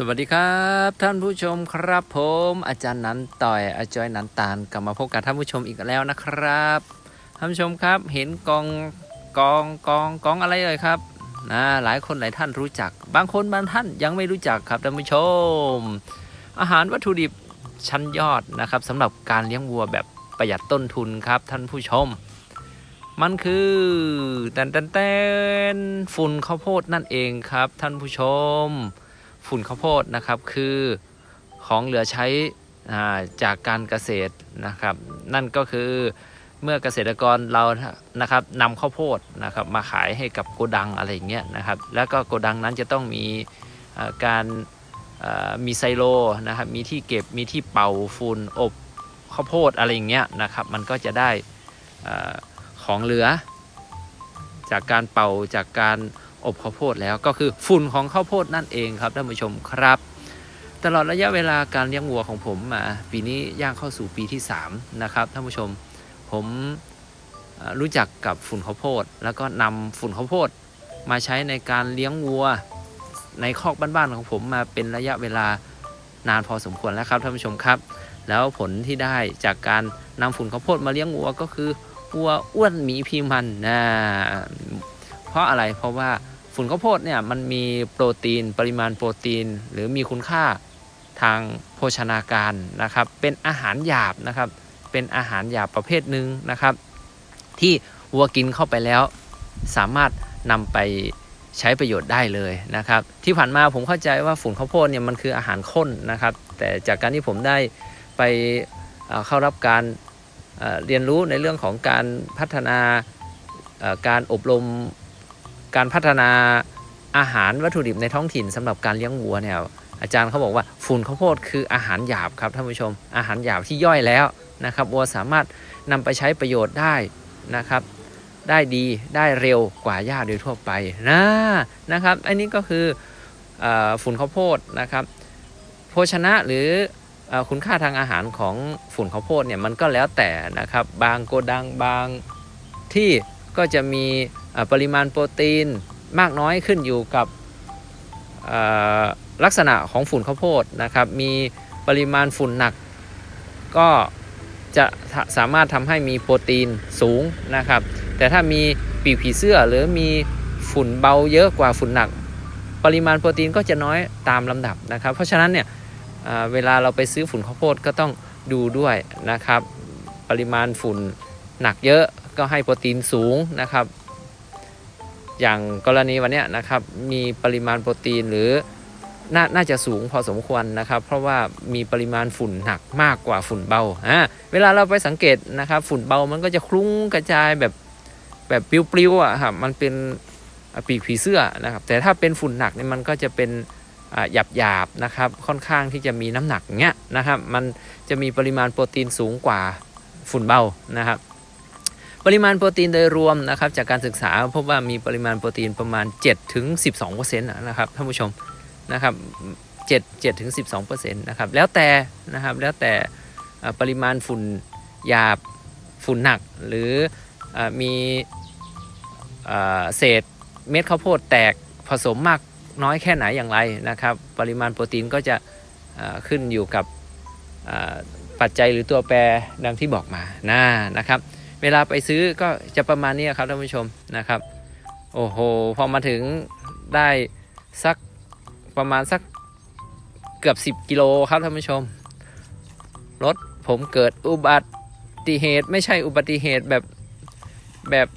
สวัสดีครับท่านผู้ชมครับผมอาจารย์นันต่อยอาจารย์นันตาลกลับมาพบกับท่านผู้ชมอีกแล้วนะครับท่านผู้ชมครับเห็นกองกองกองกองอะไรเอ่ยครับนะหลายคนหลายท่านรู้จัก บางคนบางท่านยังไม่รู้จักครับท่านผู้ชม อาหารวัตถุดิบชั้นยอดนะครับสำหรับการเลี้ยงวัวแบบประหยัดต้นทุนครับท่านผู้ชม มันคือแตนแตนแตนฝุ่นข้าวโพดนั่นเองครับท่านผู้ชม ฝุ่นข้าวโพดนะครับคือของเหลือใช้จากการเกษตรนะครับ นั่นก็คือเมื่อเกษตรกรเรานะครับนำข้าวโพดนะครับมาขายให้กับโกดังอะไรอย่างเงี้ยนะครับ แล้วก็โกดังนั้นจะต้องมีการมีไซโลนะครับมีที่เก็บมีที่เป่าฝุ่นอบข้าวโพดอะไรอย่างเงี้ยนะครับ มันก็จะได้ของเหลือ จากการเป่าจากการ อบข้าวโพดแล้วก็คือฝุ่นของข้าวโพดนั่นเองครับท่านผู้ชมครับ ตลอดระยะเวลาการเลี้ยงวัวของผมมาปีนี้ย่างเข้าสู่ปีที่ 3 นะครับท่านผู้ชม ผมรู้จักกับฝุ่นข้าวโพด แล้วก็นำฝุ่นข้าวโพด มาใช้ในการเลี้ยงวัว ในคอกบ้านๆของผมมาเป็นระยะเวลานานพอสมควรแล้วครับท่านผู้ชมครับ แล้วผลที่ได้จากการนำฝุ่นข้าวโพดมาเลี้ยงวัวก็คือวัวอ้วนหมีพีมันนะ เพราะอะไรเพราะว่าฝุ่นข้าวโพดเนี่ยมันมีโปรตีนปริมาณโปรตีน หรือมีคุณค่าทางโภชนาการนะครับ เป็นอาหารหยาบนะครับ เป็นอาหารหยาบประเภทหนึ่งนะครับ ที่วัวกินเข้าไปแล้ว สามารถนำไปใช้ประโยชน์ได้เลยนะครับ ที่ผ่านมาผมเข้าใจว่าฝุ่นข้าวโพดเนี่ยมันคืออาหารข้นนะครับ แต่จากการที่ผมได้ไปเเข้ารับการเเรียนรู้ในเรื่องของการพัฒนาการอบรม การพัฒนาอาหารวัตถุดิบในท้องถิ่นสำหรับการเลี้ยงวัวเนี่ยอาจารย์เขาบอกว่าฝุ่นข้าวโพดคืออาหารหยาบครับท่านผู้ชม อาหารหยาบที่ย่อยแล้วนะครับวัวสามารถนำไปใช้ประโยชน์ได้นะครับ ได้ดีได้เร็วกว่าหญ้าโดยทั่วไปนะนะครับ อันนี้ก็คืออฝุ่นข้าวโพดนะครับ โภชนะหรืออคุณค่าทางอาหารของฝุ่นข้าวโพดเนี่ยมันก็แล้วแต่นะครับ บางโกดังบางที่ก็จะมี ปริมาณโปรตีนมากน้อยขึ้นอยู่กับลักษณะของฝุ่นข้าวโพดนะครับ มีปริมาณฝุ่นหนัก ก็จะสามารถทำให้มีโปรตีนสูงนะครับ แต่ถ้ามีปีกผีเสื้อหรือมีฝุ่นเบาเยอะกว่าฝุ่นหนัก ปริมาณโปรตีนก็จะน้อยตามลำดับนะครับ เพราะฉะนั้นเนี่ยเเวลาเราไปซื้อฝุ่นข้าวโพดก็ต้องดูด้วยนะครับ ปริมาณฝุ่นหนักเยอะก็ให้โปรตีนสูงนะครับ อย่างกรณีวันนี้นะครับมีปริมาณโปรตีนหรือนน่าจะสูงพอสมควรนะครับ เพราะว่ามีปริมาณฝุ่นหนักมากกว่าฝุ่นเบาอ่าเวลาเราไปสังเกตนะครับ ฝุ่นเบามันก็จะคลุ้งกระจายแบบแบบปลิวๆอะครับมันเป็นปีกผีเสื้อนะครับ แต่ถ้าเป็นฝุ่นหนักเนี่ยมันก็จะเป็นหยาบหยาบนะครับ ค่อนข้างที่จะมีน้ำหนักเงี้ยนะครับ มันจะมีปริมาณโปรตีนสูงกว่าฝุ่นเบานะครับ ปริมาณโปรตีนโดยรวมนะครับจากการศึกษาพบว่ามีปริมาณโปรตีนประมาณ7ถึง12%นะครับท่านผู้ชมนะครับ7 7ถึง12%นะครับแล้วแต่นะครับแล้วแต่ปริมาณฝุ่นหยาบฝุ่นหนัก หรืออมีเอ่อเศษเม็ดข้าวโพดแตกผสมมากน้อยแค่ไหนอย่างไรนะครับ ปริมาณโปรตีนก็จะขึ้นอยู่กับปัจจัยหรือตัวแปรดังที่บอกมานะนะครับ เวลาไปซื้อก็จะประมาณนี้ครับท่านผู้ชมนะครับ โอ้โห พอมาถึงได้สักประมาณสักเกือบ 10 กิโลครับท่านผู้ชม รถผมเกิดอุบัติเหตุไม่ใช่อุบัติเหตุแบบแบบ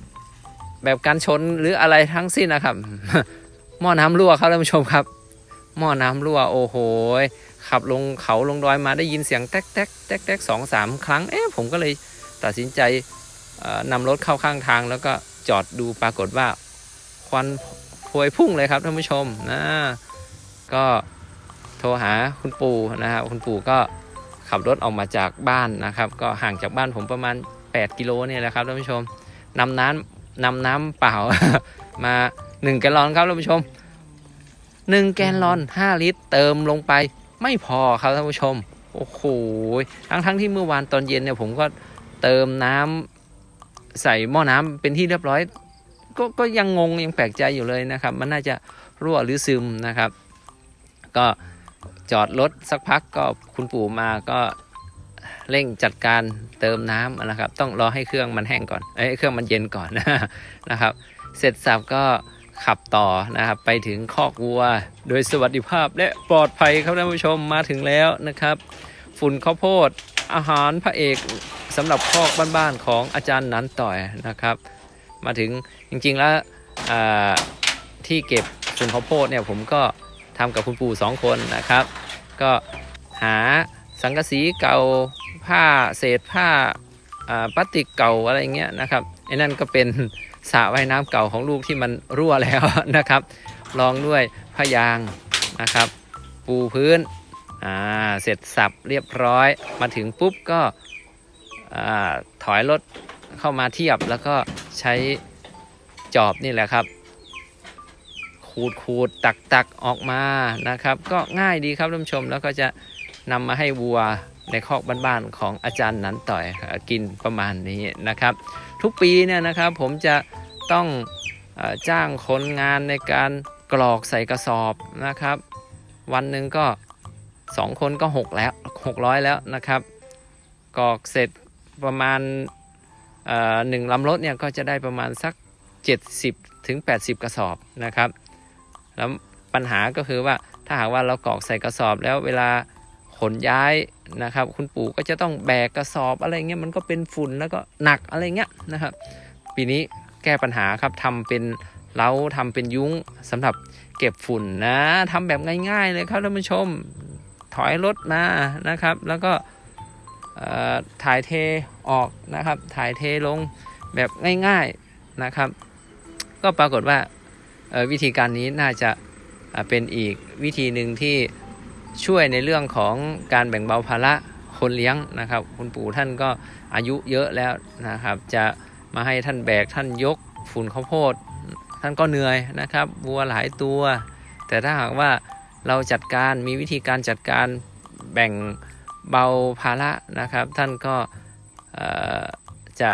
แบบการชนหรืออะไรทั้งสิ้นนะครับ หม้อน้ำรั่วครับท่านผู้ชมครับ หม้อน้ำรั่วโอ้โห ขับลงเขาลงดอยมาได้ยินเสียงแต๊กแต๊กแต๊กแต๊กสองสามครั้ง เอ๊ะผมก็เลยตัดสินใจ นำรถเข้าข้างทางแล้วก็จอดดูปรากฏว่า ควันพวยพุ่งเลยครับท่านผู้ชมนะก็โทรหาคุณปู่นะครับคุณปู่ก็ขับรถออกมาจากบ้านนะครับ ก็ห่างจากบ้านผมประมาณ 8 กิโลเนี่ยแหละครับท่านผู้ชมนำน้ำนำน้ำเปล่ามา 1 แกลลอนครับท่านผู้ชม 1 แกลลอน 5 ลิตร เติมลงไปไม่พอครับท่านผู้ชมโอ้โหทั้งทั้งที่เมื่อวานตอนเย็นเนี่ยผมก็เติมน้ำ ใส่หม้อน้ำเป็นที่เรียบร้อย ก็ก็ยังงงยังแปลกใจอยู่เลยนะครับ มันน่าจะรั่วหรือซึมนะครับ ก็จอดรถสักพักก็คุณปู่มาก็เร่งจัดการเติมน้ำนะครับ ต้องรอให้เครื่องมันแห้งก่อนเอ้เครื่องมันเย็นก่อนนะครับ เสร็จสับก็ขับต่อนะครับ ไปถึงคอกวัว โดยสวัสดิภาพและปลอดภัยครับท่านผู้ชมมาถึงแล้วนะครับ ฝุ่นข้าวโพด อาหารพระเอกสำหรับคอกบ้านๆของอาจารย์นันต่อยนะครับ มาถึงจริงๆแล้วที่เก็บฝุ่นข้าวโพดเนี่ยผมก็ทำกับคุณปู่สองคนนะครับ ก็หาสังกะสีเก่าผ้าเศษผ้าพลาสติกเก่าอะไรเงี้ยนะครับไอ้นั่นก็เป็นสระว่ายน้ำเก่าของลูกที่มันรั่วแล้วนะครับรองด้วยผ้ายางนะครับ ปูพื้น อ่าเสร็จสับเรียบร้อยมาถึงปุ๊บก็อ่าถอยรถเข้ามาเทียบแล้วก็ใช้จอบนี่แหละครับ ขูดขูดตักตักออกมานะครับ ก็ง่ายดีครับท่านผู้ชมแล้วก็จะนำมาให้วัวในคอกบ้านๆของอาจารย์นันต่อยกินประมาณนี้นะครับ ทุกปีเนี่ยนะครับผมจะต้องอจ้างคนงานในการกรอกใส่กระสอบนะครับ วันหนึ่งก็ 2 คนก็ 6 แล้ว 600 แล้วนะครับกอกเสร็จประมาณหนึ่งลำรถเนี่ยก็จะได้ประมาณสัก 70ถึง80 กระสอบนะครับ แล้วปัญหาก็คือว่าถ้าหากว่าเรากอกใส่กระสอบแล้วเวลาขนย้ายนะครับ คุณปู่ก็จะต้องแบกกระสอบอะไรเงี้ยมันก็เป็นฝุ่นแล้วก็หนักอะไรเงี้ยนะครับ ปีนี้แก้ปัญหาครับทำเป็นเล้าทำเป็นยุ้งสำหรับเก็บฝุ่นนะทำแบบง่าย ๆ เลยครับท่านผู้ชม ถอยรถมานะครับ แล้วก็ถ่ายเทออกนะครับ ถ่ายเทลงแบบง่ายๆนะครับ ก็ปรากฏว่าวิธีการนี้น่าจะเป็นอีกวิธีหนึ่งที่ช่วยในเรื่องของการแบ่งเบาภาระคนเลี้ยงนะครับ คุณปู่ท่านก็อายุเยอะแล้วนะครับ จะมาให้ท่านแบกท่านยกฝุ่นข้าวโพด ท่านก็เหนื่อยนะครับวัวหลายตัว แต่ถ้าหากว่า เราจัดการมีวิธีการจัดการแบ่งเบาภาระนะครับ ท่านก็จะ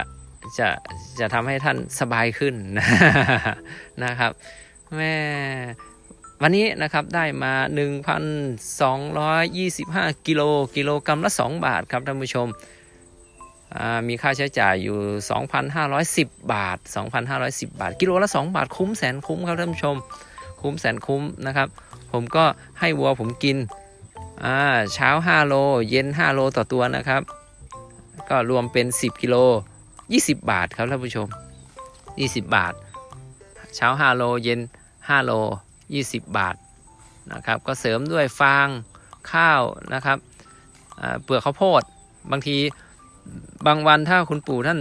จะจะทำให้ท่านสบายขึ้นนะครับแม่วันนี้นะครับได้มา 1,225 กิโลกิโลกรัมละ 2 บาทครับท่านผู้ชม มีค่าใช้จ่ายอยู่ 2,510 บาท 2,510 บาท กิโลละ 2 บาทคุ้มแสนคุ้มครับท่านผู้ชม คุ้มแสนคุ้มนะครับ ผมก็ให้วัวผมกินอ่าเช้า 5 โล เย็น 5 โลต่อตัวนะครับ ก็รวมเป็น 10 กิโล 20 บาทครับท่านผู้ชม 20 บาท เช้า 5 โล เย็น 5 โล 20 บาทนะครับ ก็เสริมด้วยฟางข้าวนะครับเปลือกข้าวโพด บางทีบางวันถ้าคุณปู่ท่าน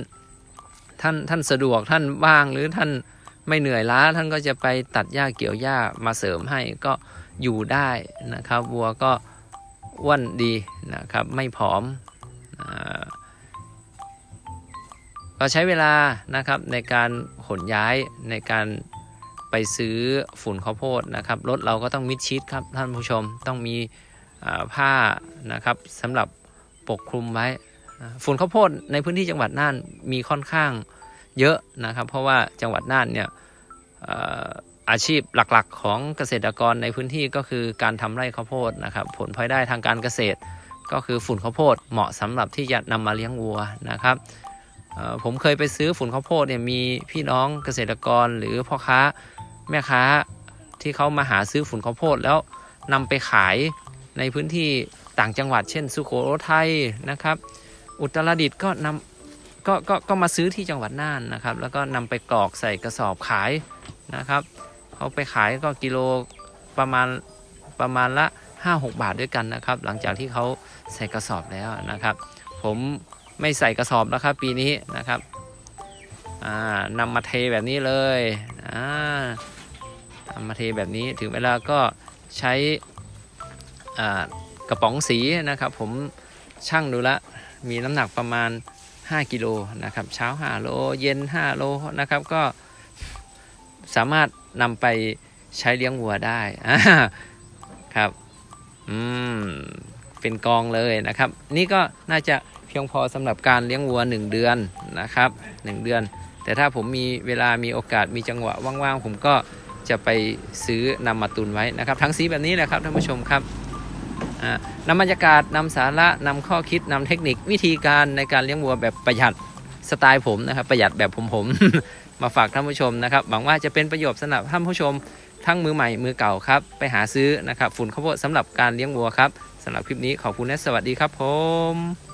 ท่านท่านสะดวกท่านว่างหรือท่าน ไม่เหนื่อยล้าท่านก็จะไปตัดหญ้าเกี่ยวหญ้ามาเสริมให้ก็อยู่ได้นะครับวัวก็อ้วนดีนะครับไม่ผอมก็ใช้เวลานะครับในการขนย้ายในการไปซื้อฝุ่นข้าวโพดนะครับรถเราก็ต้องมิดชิดครับท่านผู้ชมต้องมีผ้านะครับสำหรับปกคลุมไว้ฝุ่นข้าวโพดในพื้นที่จังหวัดน่านมีค่อนข้าง เยอะนะครับ เพราะว่าจังหวัดน่านเนี่ยอาชีพหลักๆ ของเกษตรกรในพื้นที่ก็คือการทำไร่ข้าวโพดนะครับ ผลพลอยได้ทางการเกษตร ก็คือฝุ่นข้าวโพดเหมาะสำหรับที่จะนำมาเลี้ยงวัวนะครับผมเคยไปซื้อฝุ่นข้าวโพดเนี่ยมีพี่น้องเกษตรกรหรือพ่อค้าแม่ค้าที่เขามาหาซื้อฝุ่นข้าวโพดแล้วนำไปขายในพื้นที่ต่างจังหวัด เช่น สุโขทัยนะครับ อุตรดิตถ์ก็นำ ก็ก็ก็มาซื้อที่จังหวัดน่านนะครับ แล้วก็นำไปกรอกใส่กระสอบขายนะครับเขาไปขายก็กิโลประมาณประมาณละ 5-6 บาทด้วยกันนะครับ หลังจากที่เขาใส่กระสอบแล้วนะครับ ผมไม่ใส่กระสอบแล้วครับปีนี้นะครับนำมาเทแบบนี้เลยนำมาเทแบบนี้ถึงเวลาก็ใช้กระป๋องสีนะครับ ผมช่างดูละมีน้ำหนักประมาณ 5 กิโลนะครับเช้า 5 โลเย็น 5 โลนะครับก็สามารถนำไปใช้เลี้ยงวัวได้ครับอืมเป็นกองเลยนะครับ นี่ก็น่าจะเพียงพอสำหรับการเลี้ยงวัว 1 เดือนนะครับ 1 เดือน แต่ถ้าผมมีเวลามีโอกาสมีจังหวะว่างๆ ผมก็จะไปซื้อนำมาตุนไว้นะครับ ทั้งสีแบบนี้แหละครับท่านผู้ชมครับ นำบรรยากาศนำสาระนำข้อคิดนำเทคนิควิธีการในการเลี้ยงวัวแบบประหยัดสไตล์ผมนะครับ ประหยัดแบบผมผมมาฝากท่านผู้ชมนะครับหวังว่าจะเป็นประโยชน์สำหรับท่านผู้ชม ทั้งมือใหม่มือเก่าครับ ไปหาซื้อนะครับฝุ่นข้าวโพดสำหรับการเลี้ยงวัวครับสำหรับคลิปนี้ขอบคุณและสวัสดีครับผม